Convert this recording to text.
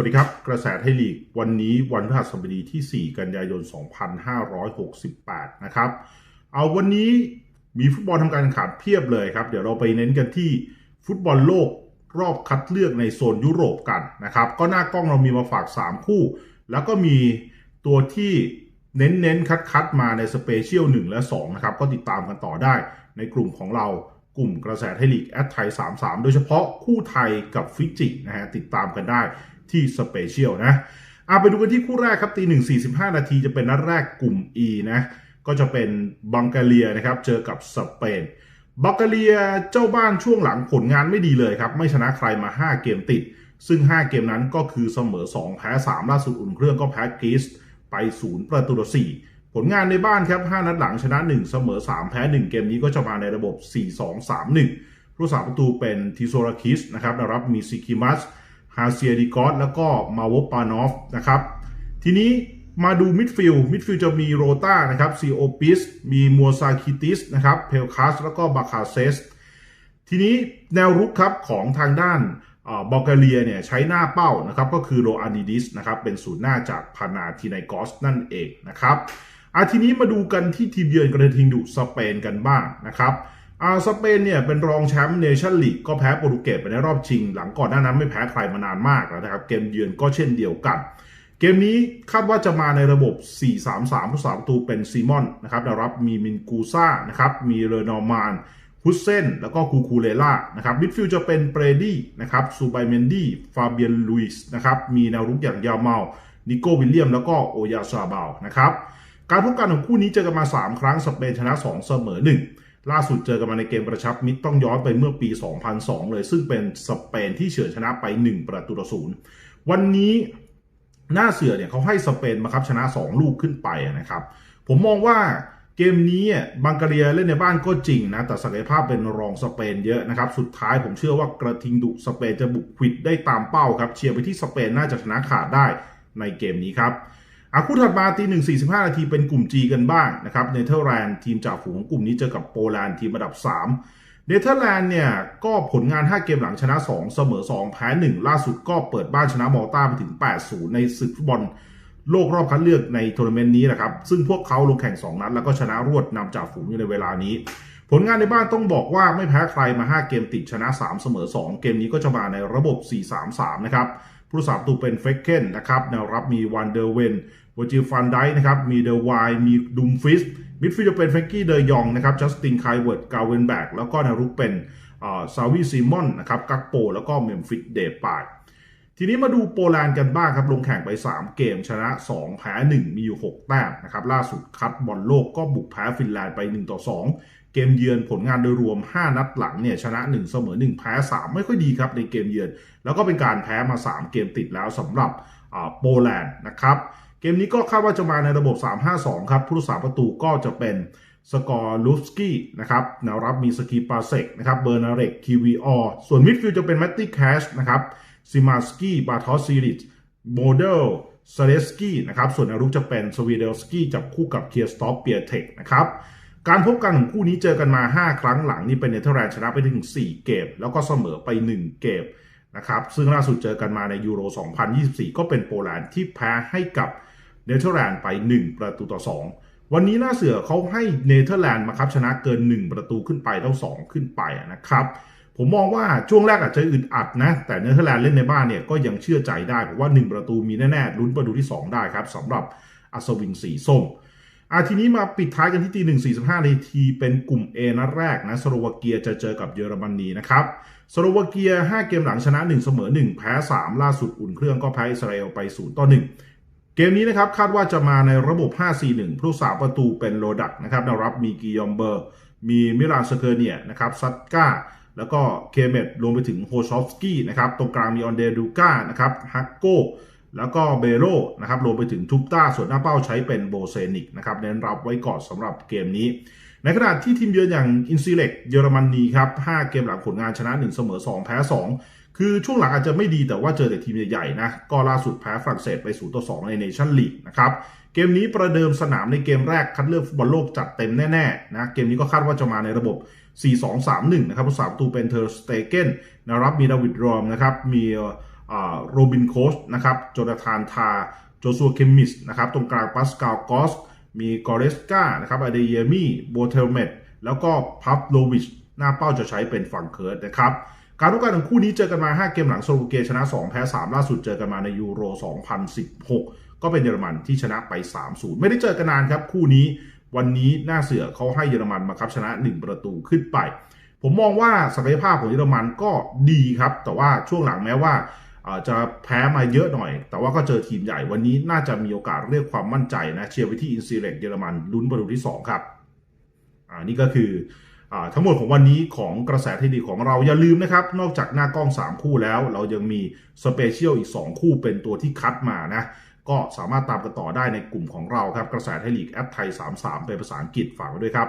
วัสดีครับ กระแสไทยลีก วันนี้วันพฤหัสบดีที่ 4 กันยายน 2568 นะครับ เอาวันนี้มีฟุตบอลทำการแข่งขันเพียบเลยครับ เดี๋ยวเราไปเน้นกันที่ฟุตบอลโลกรอบคัดเลือกในโซนยุโรปกันนะครับ ก็หน้ากล้องเรามีมาฝาก 3 คู่ แล้วก็มีตัวที่เน้นเน้นคัดคัดๆ มาในสเปเชียล1และ 2 นะครับ ก็ติดตามกันต่อได้ในกลุ่มของเรากลุ่มกระแสไทยลีกแอดไทย33 โดยเฉพาะคู่ไทยกับฟิจินะฮะติดตามกันได้ ที่สเปเชียลนะเอาไปดูกันที่คู่แรกครับตีหนึ่งสี่สิบห้านาทีจะเป็นนัดแรกกลุ่ม E นะก็จะเป็นบังกาเลียนะครับเจอกับสเปนบังกาเลียเจ้าบ้านช่วงหลังผลงานไม่ดีเลยครับ ไม่ชนะใครมา 5 เกมติด ซึ่ง 5 เกมนั้นก็คือเสมอ 2 แพ้ 3 ล่าสุดอุ่นเครื่องก็แพ้กรีซไป 0 ประตูต่อ4ผลงานในบ้านครับ 5 นัดหลังชนะ 1 เสมอ 3 แพ้ 1 เกมนี้ก็จะมาในระบบ 4-2-3-1 ผู้สาประตูเป็นทิโซราคิสนะครับนรับมีซิคิมัส ฮาเซียดิกอสแล้วก็มาวปานอฟนะครับทีนี้มาดูมิดฟิลด์มิดฟิลด์จะมีโรต้านะครับซีโอปิสมีมัวซาคิติสนะครับเพลคัสแล้วก็บาคาเซสทีนี้แนวรุกครับของทางด้านบอลแกเรียเนี่ยใช้หน้าเป้านะครับก็คือโรอานิดิสนะครับเป็นศูนย์หน้าจากพานาทีไนกอสนั่นเองนะครับอาทีนี้มาดูกันที่ทีมเยือนกระทิงดุสเปนกันบ้างนะครับ อาสเปนเนี่ยเป็นรองแชมป์เนชั่นลีกก็แพ้โปรตุเกสไปในรอบชิง หลังก่อนหน้านั้นไม่แพ้ใครมานานมากแล้วนะครับ เกมเยือนก็เช่นเดียวกัน เกมนี้คาดว่าจะมาในระบบ 4-3-3ผู้สาประตูเป็นซีมอนนะครับได้รับมีมินกูซ่านะครับมีเรนอร์มานฮุสเซนแล้วก็คูคูเลล่านะครับมิดฟิลด์จะเป็นเปรดี้นะครับซูไบเมนดี้ฟาเบียนลุยส์นะครับมีแนวรุกอย่างยาเมานิโกวิลเลียมแล้วก็โอยาซาบาลนะครับการพบกันของคู่นี้เจอกันมา 3 ครั้งสเปนชนะ 2 เสมอ 1 ล่าสุดเจอกันมาในเกมกระชับมิตรต้องย้อนไปเมื่อปี 2002 เลย ซึ่งเป็นสเปนที่เฉือนชนะไป 1 ประตูต่อศูนย์วันนี้หน้าเสือเนี่ยเขาให้สเปนมาครับชนะ 2 ลูกขึ้นไปนะครับ ผมมองว่าเกมนี้บังกาเรียเล่นในบ้านก็จริงนะ แต่ศักยภาพเป็นรองสเปนเยอะนะครับ สุดท้ายผมเชื่อว่ากระทิงดุสเปนจะบุกควิดได้ตามเป้าครับ เชียร์ไปที่สเปนน่าจะชนะขาดได้ในเกมนี้ครับ อาคู่ถัดมาตีหนึ่งสี่สิบห้านาทีเป็นกลุ่ม G กันบ้างนะครับเนเธอร์แลนด์ทีมจ่าฝูงของกลุ่มนี้เจอกับโปแลนด์ทีมอันดับ 3 เนเธอร์แลนด์เนี่ยก็ผลงาน 5 เกมหลังชนะ 2 เสมอ 2 แพ้ 1 ล่าสุดก็เปิดบ้านชนะมอลตาไปถึง 8-0 ในศึกฟุตบอลโลกรอบคัดเลือกในทัวร์นาเมนต์นี้นะครับ ซึ่งพวกเขาลงแข่ง 2 นัด แล้วก็ชนะรวดนำจ่าฝูงอยู่ในเวลานี้ ผลงานในบ้านต้องบอกว่าไม่แพ้ใครมา 5 เกมติดชนะ 3 เสมอ 2 เกมนี้ก็จะมาในระบบ 4-3-3 นะครับ ผู้สาประตูเป็นเฟกเคนนะครับแนวรับมีวันเดอร์เวนวจิฟันไดนะครับมีเดอะไวมีดุมฟิสมิดฟิลด์จะเป็นเฟกกี้เดยองนะครับจัสตินไคเวิร์ดกาเวนแบกแล้วก็แนวรุกเป็นซาวิซีมอนนะครับกักโปแล้วก็เมมฟิสเดปาย ทีนี้มาดูโปแลนด์กันบ้างครับ ลงแข่งไป 3 เกมชนะ 2 แพ้ 1 มีอยู่ 6 แต้มนะครับ ล่าสุดคัดบอลโลกก็บุกแพ้ฟินแลนด์ไป 1 ต่อ 2 เกมเยือนผลงานโดยรวม 5 นัดหลังเนี่ยชนะ 1 เสมอ 1 แพ้ 3 ไม่ค่อยดีครับในเกมเยือน แล้วก็เป็นการแพ้มา 3 เกมติดแล้วสำหรับโปแลนด์นะครับ เกมนี้ก็คาดว่าจะมาในระบบ 3-5-2 ครับผู้รักษาประตูก็จะเป็นสกอร์ลูฟสกี้นะครับแนวรับมีสกีปาเซกนะครับเบอร์นาเรกคีวีออส่วนมิดฟิลด์จะเป็นแมตตี้แคชนะครับ ซิมาสกี้บาทอสซิริชโมเดลซเลสกี้นะครับส่วนแนวรุกจะเป็นสวีเดลสกี้จับคู่กับเคียร์สต็อปเปียเทคนะครับการพบกันของคู่นี้เจอกันมา 5 ครั้งหลังนี่เป็นเนเธอร์แลนด์ชนะไปถึง 4 เกม แล้วก็เสมอไป 1 เกมนะครับซึ่งล่าสุดเจอกันมาในยูโร 2024 ก็เป็นโปแลนด์ที่แพ้ให้กับเนเธอร์แลนด์ไป 1 ประตูต่อ 2 วันนี้หน้าเสือเขาให้เนเธอร์แลนด์มาครับชนะเกิน 1 ประตูขึ้นไปเท่า2ขึ้นไปนะครับ ผมมองว่าช่วงแรกอาจจะอึดอัดนะ แต่เนเธอร์แลนด์เล่นในบ้านเนี่ยก็ยังเชื่อใจได้เพราะว่า 1 ประตูมีแน่ๆลุ้นประตูที่ 2 ได้ครับสำหรับอัศวินสีส้มอาทีนี้มาปิดท้ายกันที่ตีหนึ่งสี่สิบห้านาทีเป็นกลุ่ม A นัดแรกนะสโลวาเกียจะเจอกับเยอรมนีนะครับสโลวาเกีย 5 เกมหลังชนะ 1 เสมอ 1 แพ้ 3 ล่าสุดอุ่นเครื่องก็แพ้อิสราเอลไป 0 ต่อ 1 เกมนี้นะครับคาดว่าจะมาในระบบ 5-4-1 ผู้สาประตูเป็นโรดักนะครับแนวรับมีกิยอมเบอร์ มีมิรานสเคเนียนะครับซัตก้า แล้วก็เคเมตรวมไปถึงโฮชอฟสกี้นะครับตรงกลางมีออนเดรูก้านะครับฮักโกแล้วก็เบโรนะครับรวมไปถึงทุบต้าส่วนหน้าเป้าใช้เป็นโบเซนิกนะครับเน้นรับไว้ก่อนสำหรับเกมนี้ ในขณะที่ทีมเยือนอย่างอินซิเล็กเยอรมนีครับ 5 เกมหลังผลงานชนะ 1 เสมอ 2 แพ้ 2 คือช่วงหลังอาจจะไม่ดีแต่ว่าเจอแต่ทีมใหญ่ๆนะ ก็ล่าสุดแพ้ฝรั่งเศสไป0ต่อ2ในเนชั่นลีกนะครับ เกมนี้ประเดิมสนามในเกมแรกคัดเลือกฟุตบอลโลกจัดเต็มแน่ๆนะ เกมนี้ก็คาดว่าจะมาในระบบ 4-2-3-1 นะครับผู้สาประตูเป็นเทอร์สเตเกนนะครับ มีดาวิดรอมนะครับ มีโรบินโคชนะครับ โจนาธานทา โจซัวเคมิสนะครับ ตรงกลางปัสกาลกอส มีกอเรสกานะครับอเดเยมีโบเทลเมตแล้วก็พัฟโลวิช หน้าเป้าจะใช้เป็นฝั่งเคิร์ดนะครับ การร่วมกันของคู่นี้เจอกันมา 5 เกมหลังโซโลเกชนะ 2 แพ้ 3 ล่าสุดเจอกันมาในยูโร 2016 ก็เป็นเยอรมันที่ชนะไป 3-0 ไม่ได้เจอกันนานครับ คู่นี้วันนี้หน้าเสือเขาให้เยอรมันมาครับชนะ 1 ประตูขึ้นไป ผมมองว่าศักยภาพของเยอรมันก็ดีครับ แต่ว่าช่วงหลังแม้ว่าจะแพ้มาเยอะหน่อย แต่ว่าก็เจอทีมใหญ่วันนี้น่าจะมีโอกาสเรียกความมั่นใจนะเชียร์ไปที่อินซีเรกเยอรมันลุ้นประตูที่ 2 ครับอ่านี่ก็คือ ทั้งหมดของวันนี้ของกระแสที่ดีของเราอย่าลืมนะครับ นอกจากหน้ากล้อง 3 คู่แล้ว เรายังมีสเปเชียลอีก 2 คู่เป็นตัวที่คัดมานะก็สามารถตามกันต่อได้ในกลุ่มของเราครับ กระแสไทยลีกแอปไทย 33 เป็นภาษาอังกฤษฝากไว้ด้วยครับ